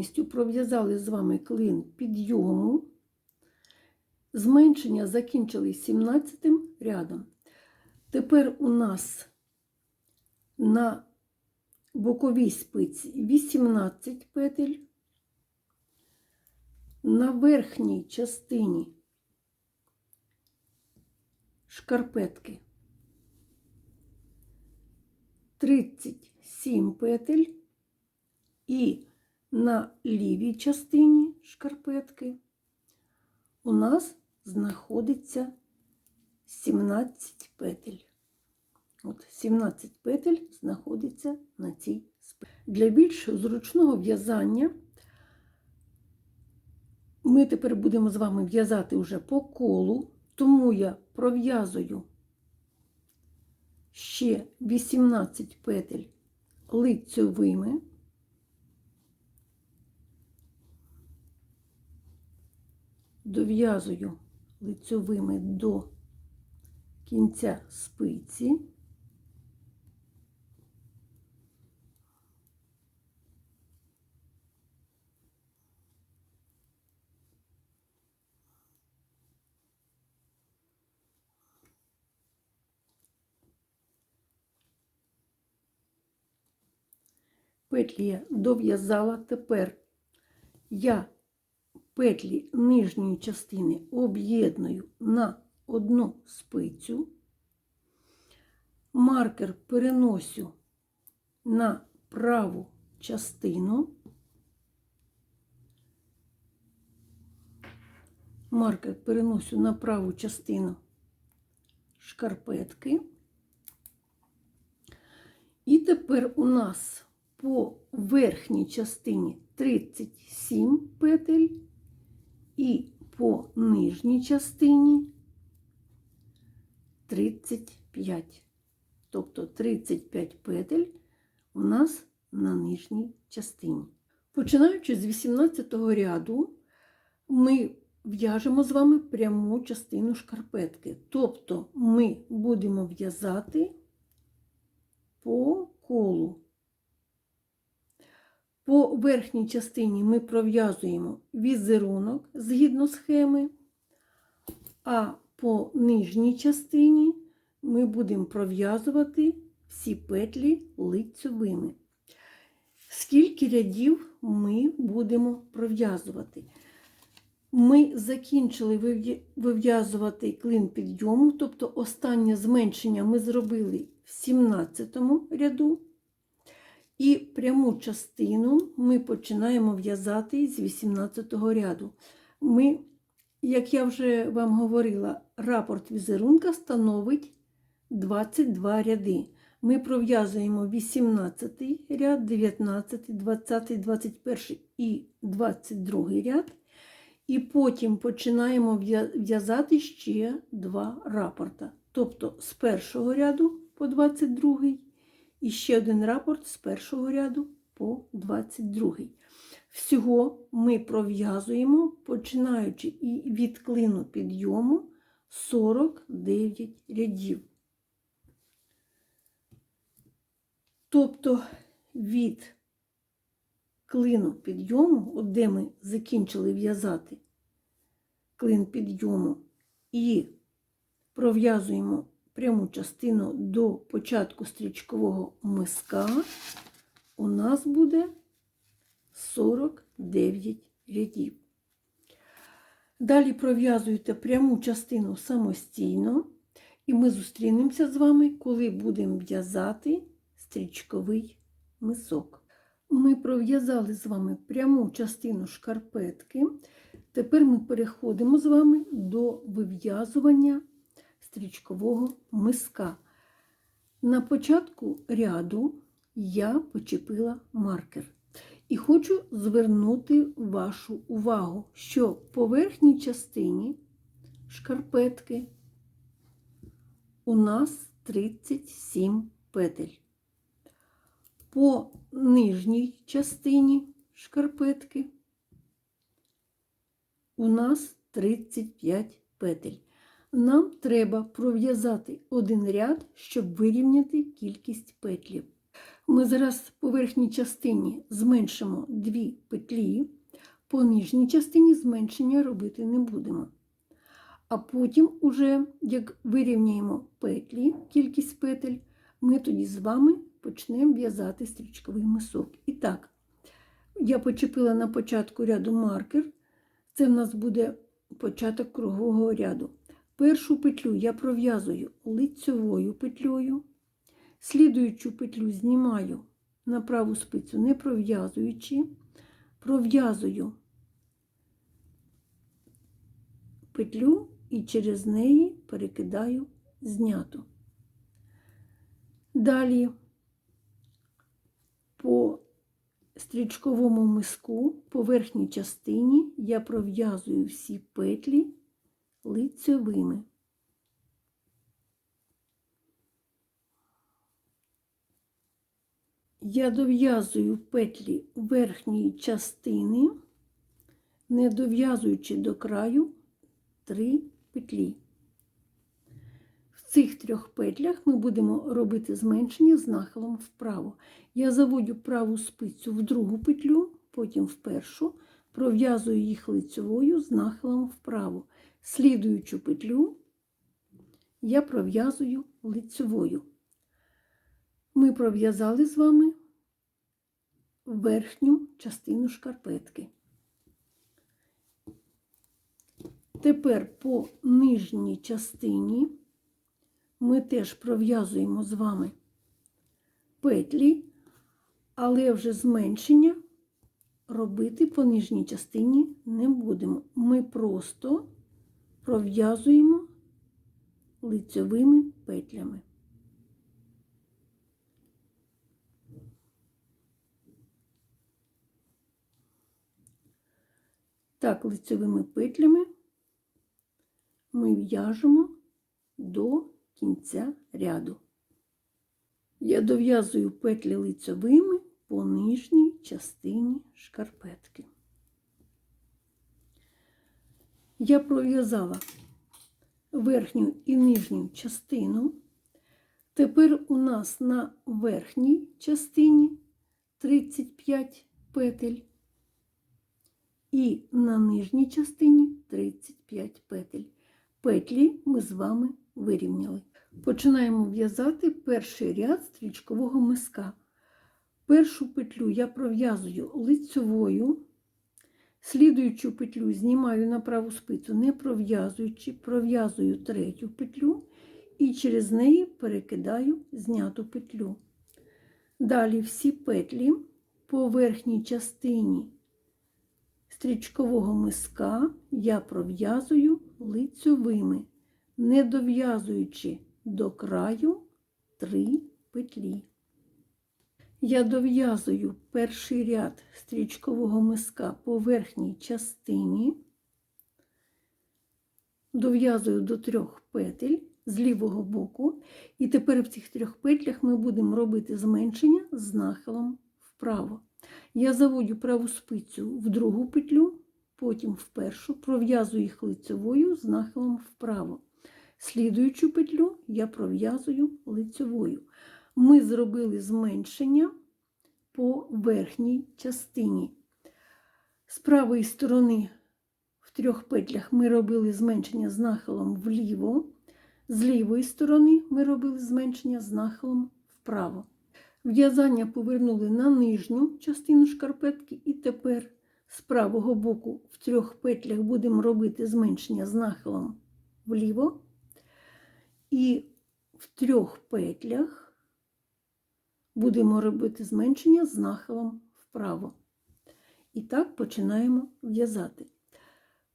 повністю пров'язали з вами клин підйому. Зменшення закінчили 17 рядом. Тепер у нас на боковій спиці 18 петель, на верхній частині шкарпетки 37 петель і на лівій частині шкарпетки у нас знаходиться 17 петель. От 17 петель знаходиться на цій спиці. Для більш зручного в'язання ми тепер будемо з вами в'язати вже по колу, тому я пров'язую ще 18 петель лицьовими. Дов'язую лицьовими до кінця спиці. Петлі я дов'язала. Тепер я петлі нижньої частини об'єдную на одну спицю, маркер переносю на праву частину, маркер переносю на праву частину шкарпетки. І тепер у нас по верхній частині 37 петель і по нижній частині 35. Тобто 35 петель у нас на нижній частині. Починаючи з 18 ряду, ми в'яжемо з вами пряму частину шкарпетки. Тобто ми будемо в'язати по колу. По верхній частині ми пров'язуємо візерунок згідно схеми, а по нижній частині ми будемо пров'язувати всі петлі лицьовими. Скільки рядів ми будемо пров'язувати? Ми закінчили вив'язувати клин підйому, тобто останнє зменшення ми зробили в 17 ряду. І пряму частину ми починаємо в'язати з 18 ряду. Ми, як я вже вам говорила, рапорт візерунка становить 22 ряди. Ми пров'язуємо 18 ряд, 19, 20, 21 і 22 ряд. І потім починаємо в'язати ще два рапорта. Тобто з першого ряду по 22 і ще один рапорт з першого ряду по 22. Всього ми пров'язуємо, починаючи і від клину підйому 49 рядів. Тобто від клину підйому, от де ми закінчили в'язати клин підйому, і пров'язуємо пряму частину до початку стрічкового миска, у нас буде 49 рядів. Далі пров'язуєте пряму частину самостійно, і ми зустрінемося з вами, коли будемо в'язати стрічковий мисок. Ми пров'язали з вами пряму частину шкарпетки. Тепер ми переходимо з вами до вив'язування стрічкового миска. На початку ряду я почепила маркер. І хочу звернути вашу увагу, що по верхній частині шкарпетки у нас 37 петель. По нижній частині шкарпетки у нас 35 петель. Нам треба пров'язати один ряд, щоб вирівняти кількість петлів. Ми зараз по верхній частині зменшимо дві петлі, по нижній частині зменшення робити не будемо. А потім, уже, як вирівняємо петлі, кількість петель, ми тоді з вами почнемо в'язати стрічковий мисок. І так, я почепила на початку ряду маркер. Це в нас буде початок кругового ряду. Першу петлю я пров'язую лицьовою петлею, слідуючу петлю знімаю на праву спицю, не пров'язуючи, пров'язую петлю і через неї перекидаю зняту. Далі по стрічковому миску по верхній частині я пров'язую всі петлі лицьовими. Я дов'язую петлі верхньої частини, не дов'язуючи до краю три петлі. В цих трьох петлях ми будемо робити зменшення з нахилом вправо. Я заводю праву спицю в другу петлю, потім в першу, пров'язую їх лицьовою з нахилом вправо. Слідуючу петлю я пров'язую лицьовою. Ми пров'язали з вами верхню частину шкарпетки. Тепер по нижній частині ми теж пров'язуємо з вами петлі, але вже зменшення робити по нижній частині не будемо. Ми просто пров'язуємо лицьовими петлями. Так, лицьовими петлями ми в'яжемо до кінця ряду. Я дов'язую петлі лицьовими по нижній частині шкарпетки. Я пров'язала верхню і нижню частину. Тепер у нас на верхній частині 35 петель і на нижній частині 35 петель. Петлі ми з вами вирівняли. Починаємо в'язати перший ряд стрічкового миска. Першу петлю я пров'язую лицьовою, слідуючу петлю знімаю на праву спицю, не пров'язуючи, пров'язую третю петлю і через неї перекидаю зняту петлю. Далі всі петлі по верхній частині стрічкового миска я пров'язую лицьовими, не дов'язуючи до краю три петлі. Я дов'язую перший ряд стрічкового миска по верхній частині, дов'язую до трьох петель з лівого боку, і тепер в цих трьох петлях ми будемо робити зменшення з нахилом вправо. Я заводю праву спицю в другу петлю, потім в першу, пров'язую їх лицевою з нахилом вправо. Слідуючу петлю я пров'язую лицевою. Ми зробили зменшення по верхній частині. З правої сторони в трьох петлях ми робили зменшення з нахилом вліво, з лівої сторони ми робили зменшення з нахилом вправо. В'язання повернули на нижню частину шкарпетки, і тепер з правого боку в трьох петлях будемо робити зменшення з нахилом вліво. І в трьох петлях будемо робити зменшення з нахилом вправо. І так починаємо в'язати.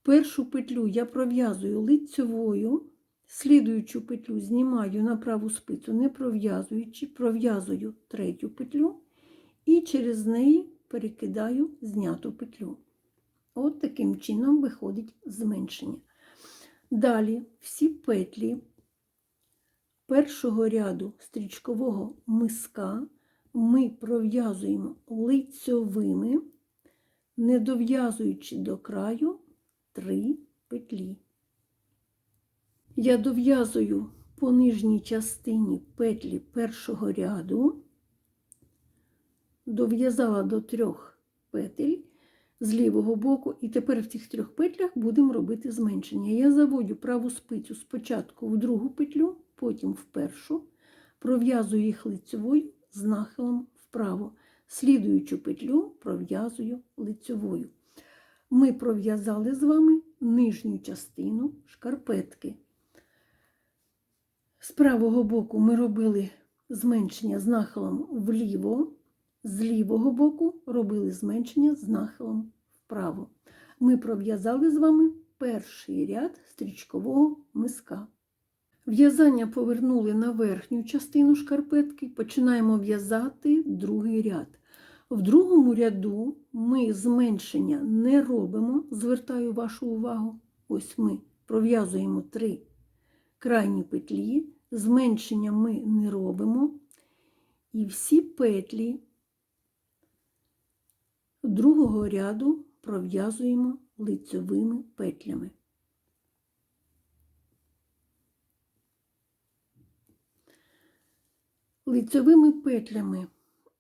Першу петлю я пров'язую лицьовою, слідуючу петлю знімаю на праву спицю, не пров'язуючи, пров'язую третю петлю і через неї перекидаю зняту петлю. От таким чином виходить зменшення. Далі всі петлі першого ряду стрічкового миска ми пров'язуємо лицьовими, не дов'язуючи до краю три петлі. Я дов'язую по нижній частині петлі першого ряду, дов'язала до трьох петель з лівого боку, і тепер в цих трьох петлях будемо робити зменшення. Я заводю праву спицю спочатку в другу петлю, потім в першу, пров'язую їх лицьовою з нахилом вправо. Слідуючу петлю пров'язую лицьовою. Ми пров'язали з вами нижню частину шкарпетки. З правого боку ми робили зменшення з нахилом вліво, з лівого боку робили зменшення з нахилом вправо. Ми пров'язали з вами перший ряд стрічкового миска. В'язання повернули на верхню частину шкарпетки, починаємо в'язати другий ряд. В другому ряду ми зменшення не робимо, звертаю вашу увагу. Ось ми пров'язуємо три крайні петлі, зменшення ми не робимо. І всі петлі другого ряду пров'язуємо лицьовими петлями. Лицьовими петлями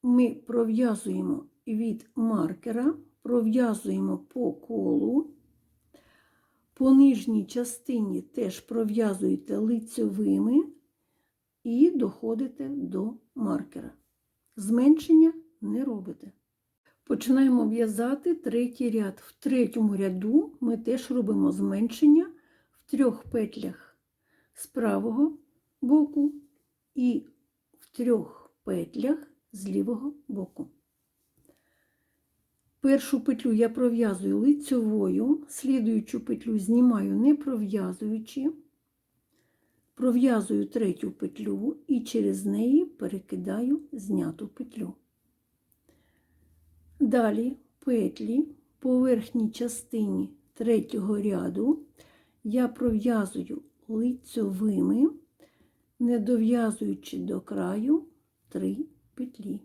ми пров'язуємо від маркера, пров'язуємо по колу. По нижній частині теж пров'язуєте лицьовими і доходите до маркера. Зменшення не робите. Починаємо в'язати третій ряд. В третьому ряду ми теж робимо зменшення в трьох петлях з правого боку і трьох петлях з лівого боку. Першу петлю я пров'язую лицьовою, слідуючу петлю знімаю не пров'язуючи, пров'язую третю петлю і через неї перекидаю зняту петлю. Далі петлі по верхній частині третього ряду я пров'язую лицьовими, не дов'язуючи до краю три петлі.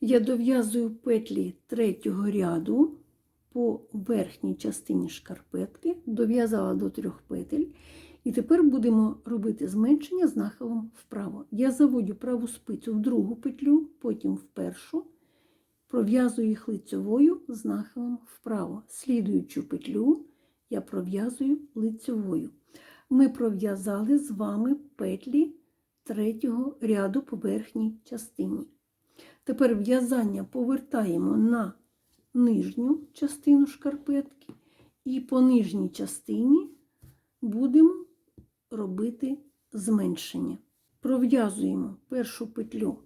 Я дов'язую петлі третього ряду по верхній частині шкарпетки, дов'язала до трьох петель. І тепер будемо робити зменшення з нахилом вправо. Я заводю праву спицю в другу петлю, потім в першу, пров'язую їх лицьовою з нахилом вправо. Слідуючу петлю я пров'язую лицьовою. Ми пров'язали з вами петлі третього ряду по верхній частині. Тепер в'язання повертаємо на нижню частину шкарпетки, і по нижній частині будемо робити зменшення. Пров'язуємо першу петлю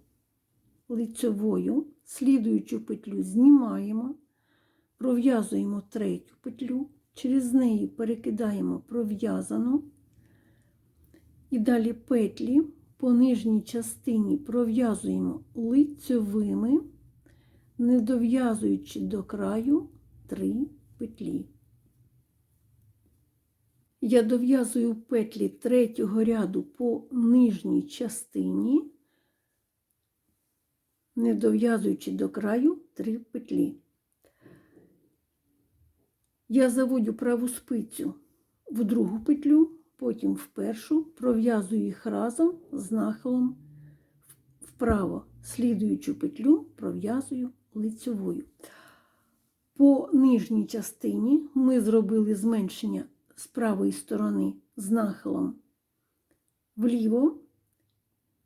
лицьовою, слідуючу петлю знімаємо, пров'язуємо третю петлю, через неї перекидаємо пров'язану, і далі петлі по нижній частині пров'язуємо лицьовими, не дов'язуючи до краю три петлі. Я дов'язую петлі третього ряду по нижній частині, не дов'язуючи до краю три петлі. Я заводю праву спицю в другу петлю, потім в першу, пров'язую їх разом з нахилом вправо, слідуючу петлю пров'язую лицьовою. По нижній частині ми зробили зменшення з правої сторони з нахилом вліво,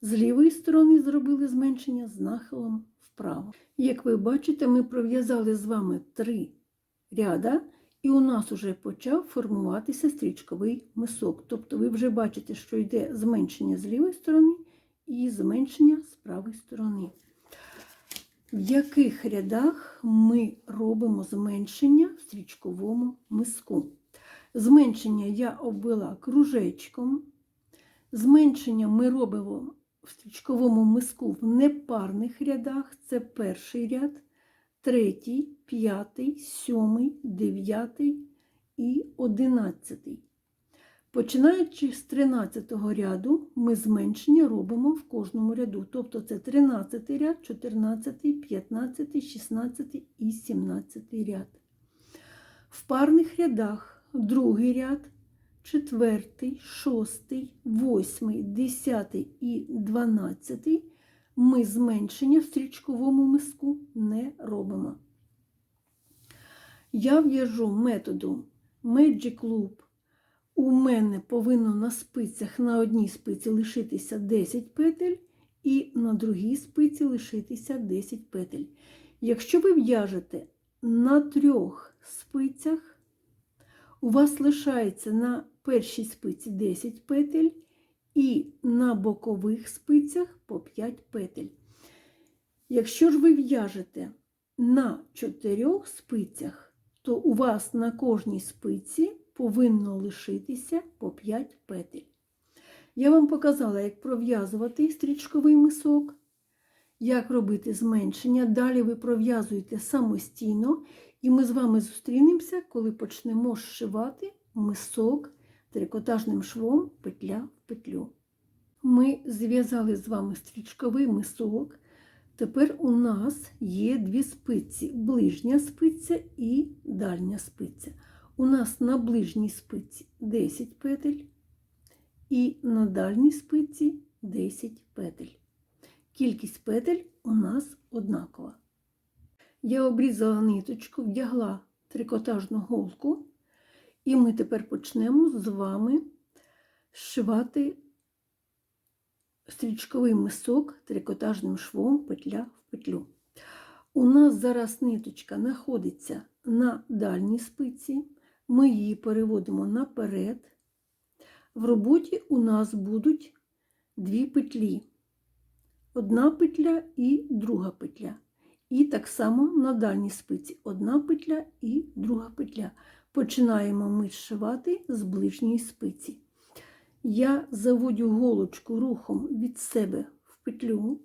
з лівої сторони зробили зменшення з нахилом вправо. Як ви бачите, ми пров'язали з вами три ряда, і у нас вже почав формуватися стрічковий мисок. Тобто ви вже бачите, що йде зменшення з лівої сторони і зменшення з правої сторони. В яких рядах ми робимо зменшення в стрічковому миску? Зменшення я обвела кружечком. Зменшення ми робимо в стрічковому миску в непарних рядах. Це перший ряд, третій, п'ятий, сьомий, дев'ятий і одинадцятий. Починаючи з 13 ряду, ми зменшення робимо в кожному ряду. Тобто це 13 ряд, 14, 15, 16 і 17 ряд. В парних рядах другий ряд, четвертий, шостий, восьмий, десятий і дванадцятий ми зменшення в стрічковому миску не робимо. Я в'яжу методом Magic Loop. У мене повинно на спицях на одній спиці лишитися 10 петель, і на другій спиці лишитися 10 петель. Якщо ви в'яжете на трьох спицях, у вас лишається на першій спиці 10 петель і на бокових спицях по 5 петель. Якщо ж ви в'яжете на чотирьох спицях, то у вас на кожній спиці повинно лишитися по 5 петель. Я вам показала, як пров'язувати стрічковий мисок, як робити зменшення. Далі ви пров'язуєте самостійно, і ми з вами зустрінемося, коли почнемо зшивати мисок трикотажним швом петля петлю. Ми зв'язали з вами стрічковий мисок. Тепер у нас є дві спиці: ближня спиця і дальня спиця. У нас на ближній спиці 10 петель і на дальній спиці 10 петель. Кількість петель у нас однакова. Я обрізала ниточку, вдягла трикотажну голку, і ми тепер почнемо з вами зшивати стрічковий мисок трикотажним швом петля в петлю. У нас зараз ниточка знаходиться на дальній спиці, ми її переводимо наперед. В роботі у нас будуть дві петлі. Одна петля і друга петля. І так само на дальній спиці одна петля і друга петля. Починаємо ми зшивати з ближньої спиці. Я заводю голочку рухом від себе в петлю,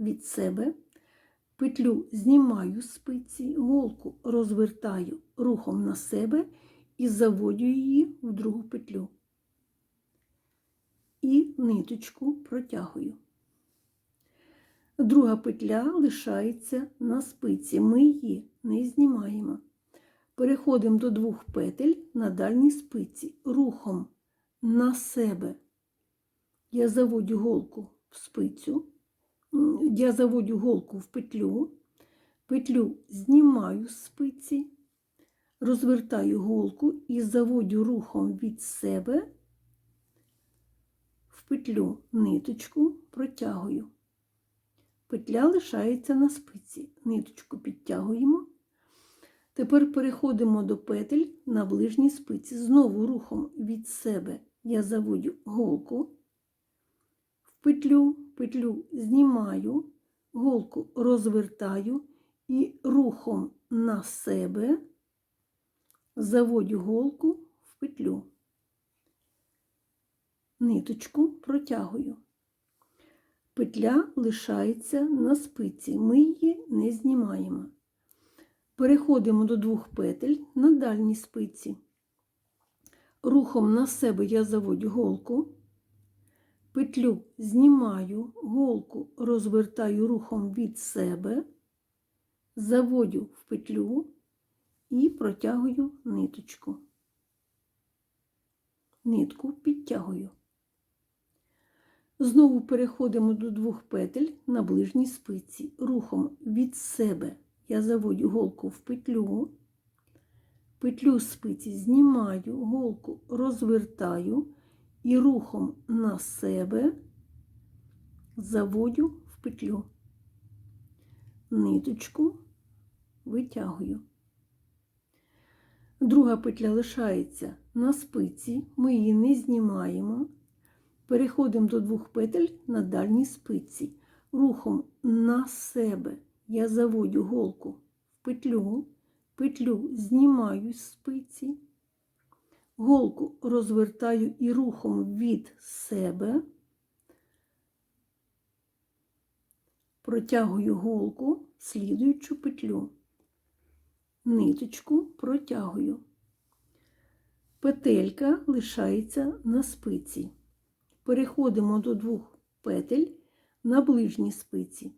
від себе, петлю знімаю з спиці, голку розвертаю рухом на себе і заводю її в другу петлю. І ниточку протягую. Друга петля лишається на спиці, ми її не знімаємо. Переходимо до двох петель на дальній спиці, рухом на себе. Я заводю голку в спицю, я заводю голку в петлю, петлю знімаю з спиці, розвертаю голку і заводю рухом від себе в петлю ниточку протягую. Петля лишається на спиці, ниточку підтягуємо. Тепер переходимо до петель на ближній спиці. Знову рухом від себе я заводю голку в петлю, петлю знімаю, голку розвертаю і рухом на себе заводю голку в петлю. Ниточку протягую. Петля лишається на спиці, ми її не знімаємо. Переходимо до двох петель на дальній спиці. Рухом на себе я заводю голку, петлю знімаю, голку розвертаю рухом від себе, заводю в петлю і протягую ниточку. Нитку підтягую. Знову переходимо до двох петель на ближній спиці. Рухом від себе я заводю голку в петлю, петлю спиці знімаю, голку розвертаю і рухом на себе заводю в петлю, ниточку витягую. Друга петля лишається на спиці, ми її не знімаємо. Переходимо до двох петель на дальній спиці. Рухом на себе я заводю голку в петлю, петлю знімаю з спиці, голку розвертаю і рухом від себе, протягую голку слідуючу петлю, ниточку протягую. Петелька лишається на спиці. Переходимо до двох петель на ближній спиці.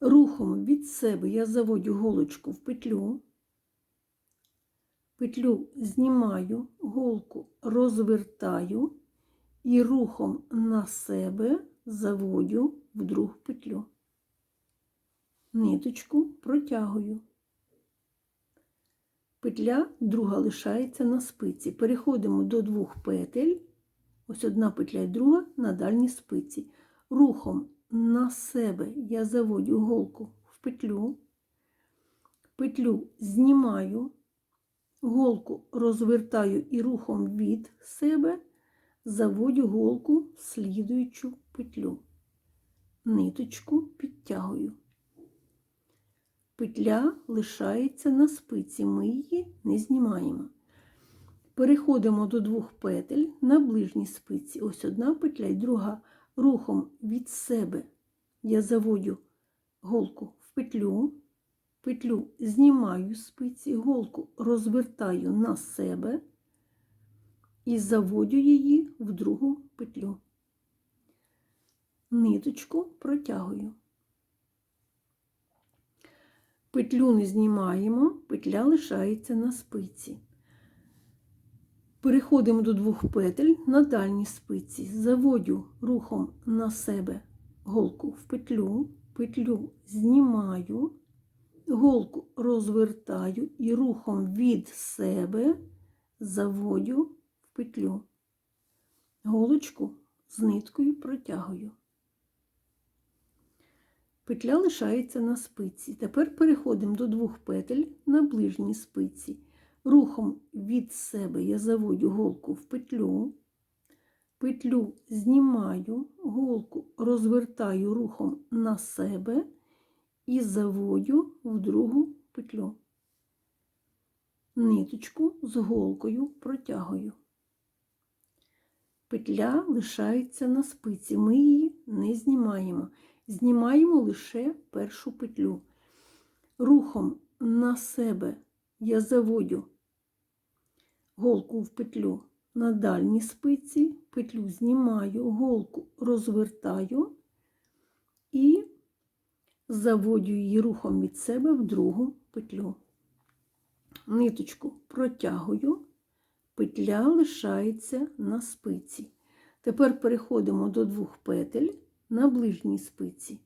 Рухом від себе я заводю голочку в петлю, петлю знімаю, голку розвертаю і рухом на себе заводю в другу петлю. Ниточку протягую. Петля друга лишається на спиці. Переходимо до двох петель. Ось одна петля і друга на дальній спиці. Рухом на себе я заводю голку в петлю, петлю знімаю, голку розвертаю і рухом від себе заводю голку в слідуючу петлю. Ниточку підтягую. Петля лишається на спиці, ми її не знімаємо. Переходимо до двох петель на ближній спиці. Ось одна петля і друга рухом від себе я заводю голку в петлю, петлю знімаю з спиці, голку розвертаю на себе і заводю її в другу петлю. Ниточку протягую. Петлю не знімаємо, петля лишається на спиці. Переходимо до двох петель на дальній спиці, заводю рухом на себе голку в петлю, петлю знімаю, голку розвертаю і рухом від себе заводю в петлю. Голочку з ниткою протягую. Петля лишається на спиці. Тепер переходимо до двох петель на ближній спиці. Рухом від себе я заводю голку в петлю, петлю знімаю, голку розвертаю рухом на себе і заводю в другу петлю. Ниточку з голкою протягую. Петля лишається на спиці, ми її не знімаємо. Знімаємо лише першу петлю. Рухом на себе я заводю голку в петлю на дальній спиці, петлю знімаю, голку розвертаю і заводю її рухом від себе в другу петлю. Ниточку протягую, петля лишається на спиці. Тепер переходимо до двох петель на ближній спиці.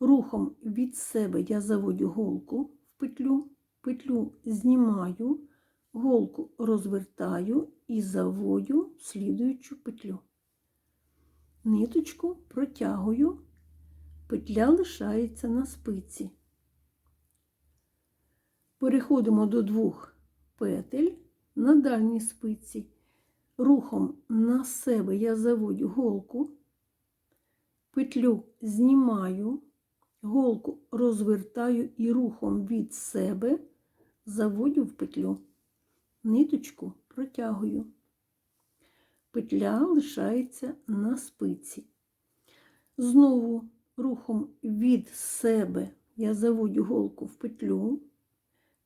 Рухом від себе я заводю голку в петлю, петлю знімаю, голку розвертаю і заводю в слідуючу петлю. Ниточку протягую, петля лишається на спиці. Переходимо до двох петель на дальній спиці. Рухом на себе я заводю голку, петлю знімаю, голку розвертаю і рухом від себе заводю в петлю, ниточку протягую. Петля лишається на спиці. Знову рухом від себе я заводю голку в петлю,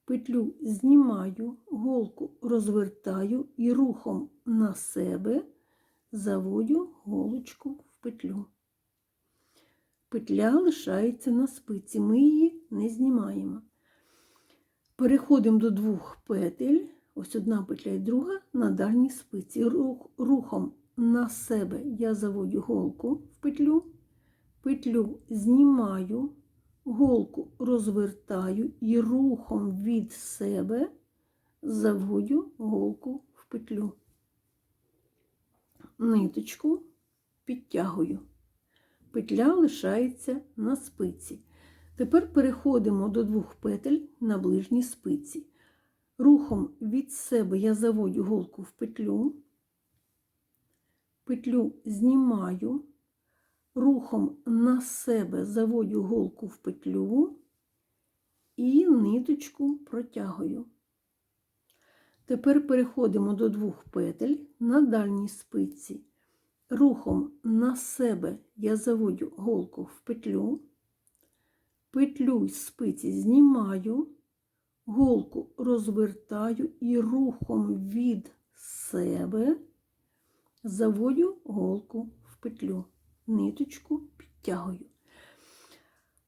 петлю знімаю, голку розвертаю і рухом на себе заводю голочку в петлю. Петля лишається на спиці, ми її не знімаємо. Переходимо до двох петель, ось одна петля і друга на дальній спиці. Рух, Рухом на себе я заводю голку в петлю, петлю знімаю, голку розвертаю і рухом від себе заводю голку в петлю. Ниточку підтягую петля лишається на спиці. Тепер переходимо до двох петель на ближній спиці. Рухом від себе я заводю голку в петлю, петлю знімаю, рухом на себе заводю голку в петлю і ниточку протягую. Тепер переходимо до двох петель на дальній спиці. Рухом на себе я заводю голку в петлю, петлю з спиці знімаю, голку розвертаю і рухом від себе заводю голку в петлю, ниточку підтягую.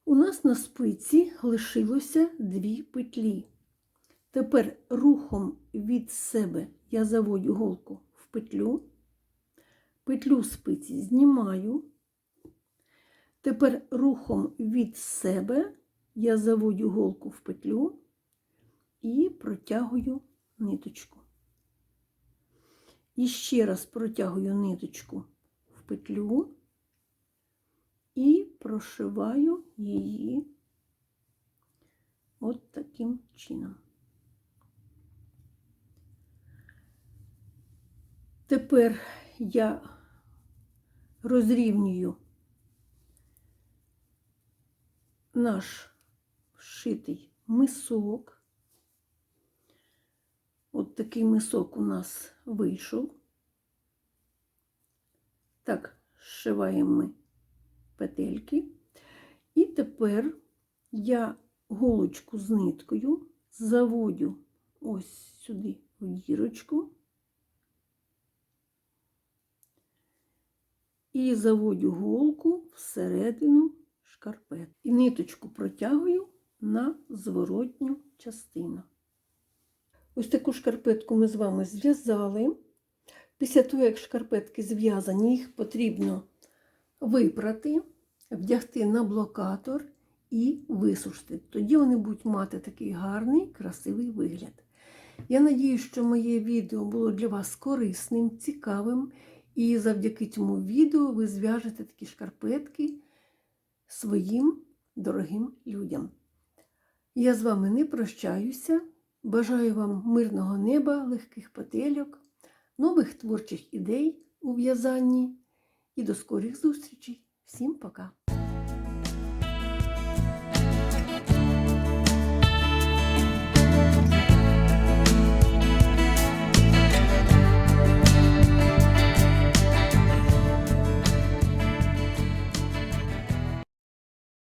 У нас на спиці лишилося дві петлі. Тепер рухом від себе я заводю голку в петлю петлю спиці знімаю. Тепер рухом від себе я заводю голку в петлю і протягую ниточку. І ще раз протягую ниточку в петлю і прошиваю її от таким чином. Тепер я розрівнюю наш вшитий мисок. Такий мисок у нас вийшов. Так, зшиваємо ми петельки. І тепер я голочку з ниткою заводю ось сюди в дірочку. І заводю голку всередину шкарпет. І ниточку протягую на зворотню частину. Ось таку шкарпетку ми з вами зв'язали. Після того, як шкарпетки зв'язані, їх потрібно випрати, вдягти на блокатор і висушити. Тоді вони будуть мати такий гарний, красивий вигляд. Я надію, що моє відео було для вас корисним, цікавим. І завдяки цьому відео ви зв'яжете такі шкарпетки своїм дорогим людям. Я з вами не прощаюся. Бажаю вам мирного неба, легких петельок, нових творчих ідей у в'язанні і до скорих зустрічей. Всім пока!